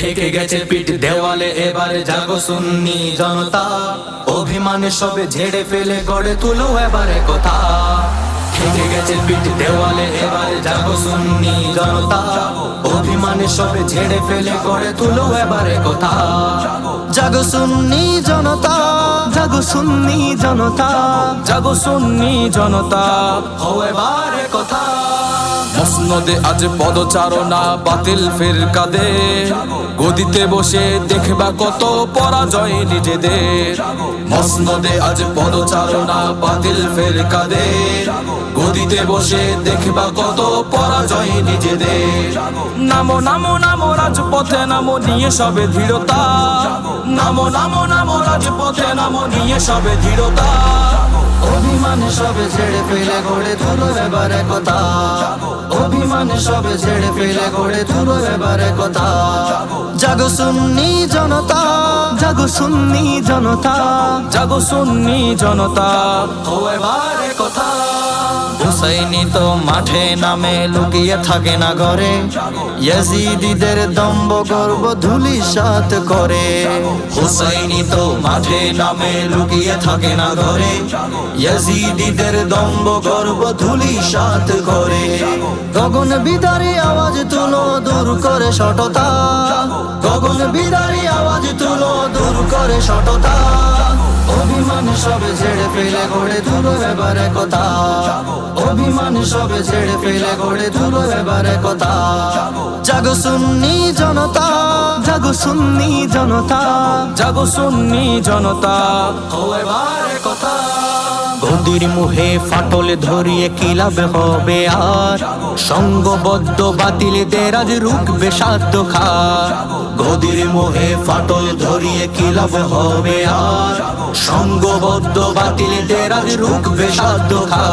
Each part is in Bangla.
ঠেকে গেছে পিঠ দেওয়ালে, এবারে জাগো সুন্নি জনতা। অভিমানে সবে ঝেড়ে ফেলে, গড়ে তুলো এবারে কথা। ঠেকে গেছে পিঠ দেওয়ালে, এবারে জাগো সুন্নি জনতা। অভিমানে সবে ঝেড়ে ফেলে, গড়ে তুলো এবারে কথা। জাগো সুন্নি জনতা, জাগো সুন্নি জনতা, জাগো সুন্নি জনতা। ও এবারে কথা। মসনদে আজ পদচারণা বাতিল ফেরকাদে গদিতে বসে দেখবা কত পরাজয় নিজেদের। মসনদে আজ পদচারণা বাতিল ফেরকাদে গদিতে বসে দেখবা কত পরাজয় নিজেদের। নামো নামো নামো, রাজপথে নামো, নিয়ে সবে দৃঢ়তা। নামো নামো নামো, রাজপথে নামো, নিয়ে সবে দৃঢ়তা। অভিমান সবে ছেড়ে ফেলে গড়ে তুলো এবারে কথা অভিমান সবে ছেড়ে ফেলে করে তুলো এবারে কথা। জাগো সুন্নি জনতা, জাগো সুন্নি জনতা, জাগো সুন্নি জনতা ও এবারে কথা। হুসাইনি তো মাঠে নামে, লুকিয়ে থাকে না ঘরে। ইয়াজিদিদের দম্ব গর্ব ধুলি সাত করে। হুসাইনি তো মাঠে নামে লুকিয়ে থাকে না ঘরে। ইয়াজিদিদের দম্ব গর্ব ধুলি সাত করে। গগন বিদারি আওয়াজ তুলো, দূর করে সটতা গগন বিদারি আওয়াজ তুলো, দূর করে সটতা অভিমান সবে ছেড়ে ফেলে গড়ে তুলো এবারে কথা সবে ছেড়ে ফেলে গড়ে তুলো এবারে কথা। জাগো সুন্নি জনতা। জাগো সুন্নি জনতা। জাগো সুন্নি জনতা। গদির মুহে ফাটল ধরিয়ে কিলাব হবে আর? সঙ্গবদ্ধ বাতিলদের আজ রুখবে সাধ্য খা গদির মুহে ফাটল ধরিয়ে কিলাব হবে আর? সঙ্গবদ্ধ বাতিলদের আজ রুখবে সাধ্য খা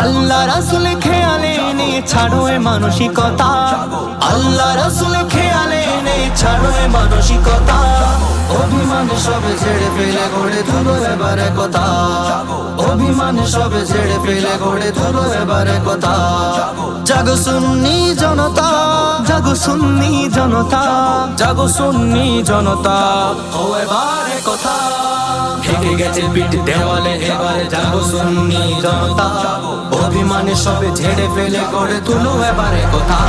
আল্লাহ রাসুল খেয়ালে নে ছাড়ো মানসিকতা। আল্লাহ রাসুল খেয়ালে নে ছাড়ো মানসিকতা। অভিমান সবে ছেড়ে ফেলে গড়ে তুলো এবারে কথা। অভিমান সবে ছেড়ে ফেলে গড়ে তুলো এবারে কথা। জাগো সুন্নি জনতা। জাগো সুন্নি জনতা। জাগো সুন্নি জনতা। ও এবারে কথা। ঠেকে গেছে পিঠ দেওয়ালে এবারে জাগো সুন্নি জনতা। অভিমানে সবে ঝেড়ে ফেলে গড়ে তুলো এবারে কথা।